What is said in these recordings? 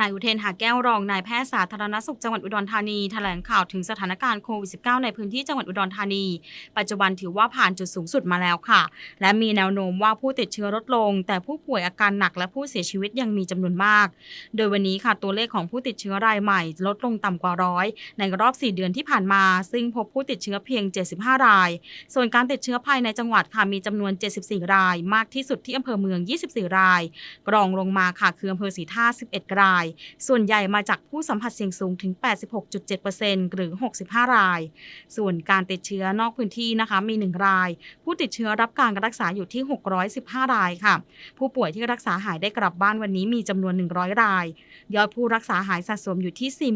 นายอุเทนหาแก้วรองนายแพทย์สาธารณสุขจังหวัดอุดรธานีแถลงข่าวถึงสถานการณ์โควิด -19 ในพื้นที่จังหวัดอุดรธานี ปัจจุบันถือว่าผ่านจุดสูงสุดมาแล้วค่ะ และมีแนวโน้มว่าผู้ติดเชื้อลดลง แต่ผู้ป่วยอาการหนักและผู้เสียชีวิตยังมีจำนวนมาก โดยวันนี้ค่ะตัวเลขของผู้ติดเชื้อรายใหม่ ลดลงต่ำกว่าร้อยในรอบ 4 เดือนที่ผ่านมา ซึ่งพบผู้ติดเชื้อเพียง 75 ราย ส่วนการติดเชื้อภายในจังหวัดค่ะมีจำนวน 74 ราย มากที่สุดที่อำเภอเมือง 24 ราย รองลงมาค่ะคืออำเภอศรีท่า 11 รายส่วนใหญ่มาจากผู้สัมผัสเสี่ยงสูงถึง 86.7%หรือ 65 ราย ส่วนการติดเชื้อนอกพื้นที่นะคะมี 1 ราย ผู้ติดเชื้อรับการรักษาอยู่ที่ 615 รายค่ะ ผู้ป่วยที่รักษาหายได้กลับบ้านวันนี้มีจำนวน 100 ราย ยอดผู้รักษาหายสะสมอยู่ที่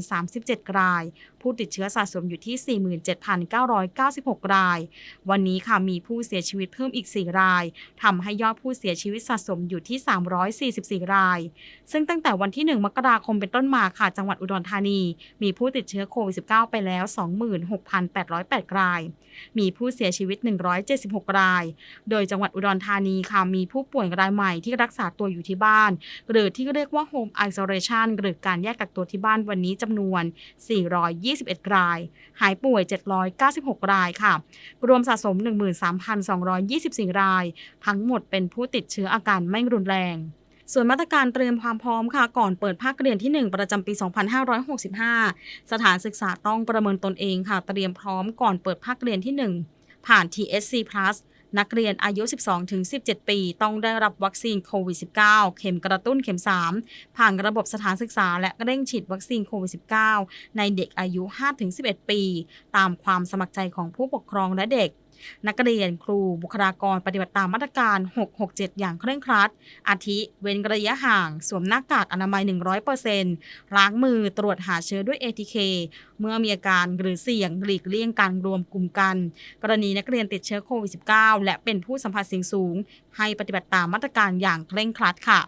47,037 รายผู้ติดเชื้อสะสมอยู่ที่ 47,996 ราย วันนี้ค่ะมีผู้เสียชีวิตเพิ่มอีก 4 รายทำให้ยอดผู้เสียชีวิตสะสมอยู่ที่ 344 ราย ซึ่งตั้งแต่วันที่ 1 มกราคมเป็นต้นมาค่ะ จังหวัดอุดรธานี มีผู้ติดเชื้อโควิด -19 ไปแล้ว 26,808 ราย มีผู้เสียชีวิต 176 ราย โดยจังหวัดอุดรธานีค่ะมีผู้ป่วยรายใหม่ที่รักษาตัวอยู่ที่บ้าน หรือที่เรียกว่า Home Isolation หรือการแยกกักตัวที่บ้านวันนี้จำนวน 420 21 ราย หายป่วย 796 รายค่ะ รวมสะสม 13,224 ราย ทั้งหมดเป็นผู้ติดเชื้ออาการไม่รุนแรงส่วนมาตรการเตรียมความพร้อมค่ะ ก่อนเปิดภาคเรียนที่ 1 ประจำปี 2565 สถานศึกษาต้องประเมินตนเองค่ะ เตรียมพร้อมก่อนเปิดภาคเรียนที่ 1 ผ่าน TSC Plus นักเรียนอายุ 12-17 ปี ต้องได้รับวัคซีนโควิด -19 เข็มกระตุ้นเข็ม 3 ผ่านระบบสถานศึกษา และเร่งฉีดวัคซีนโควิด -19 ในเด็กอายุ 5-11 ปี ตามความสมัครใจของผู้ปกครองและเด็ก นักเรียนครูบุคลากรปฏิบัติตามมาตรการ 667 อย่างเคร่งครัด อาทิ เว้นระยะห่าง สวมหน้ากากอนามัย 100%ล้างมือตรวจหาเชื้อด้วย ATK เมื่อมีอาการหรือเสี่ยงหลีกเลี่ยงการรวมกลุ่มกัน กรณีนักเรียนติดเชื้อโควิด -19 และเป็นผู้สัมผัสเสี่ยงสูง ให้ปฏิบัติตามมาตรการอย่างเคร่งครัดค่ะ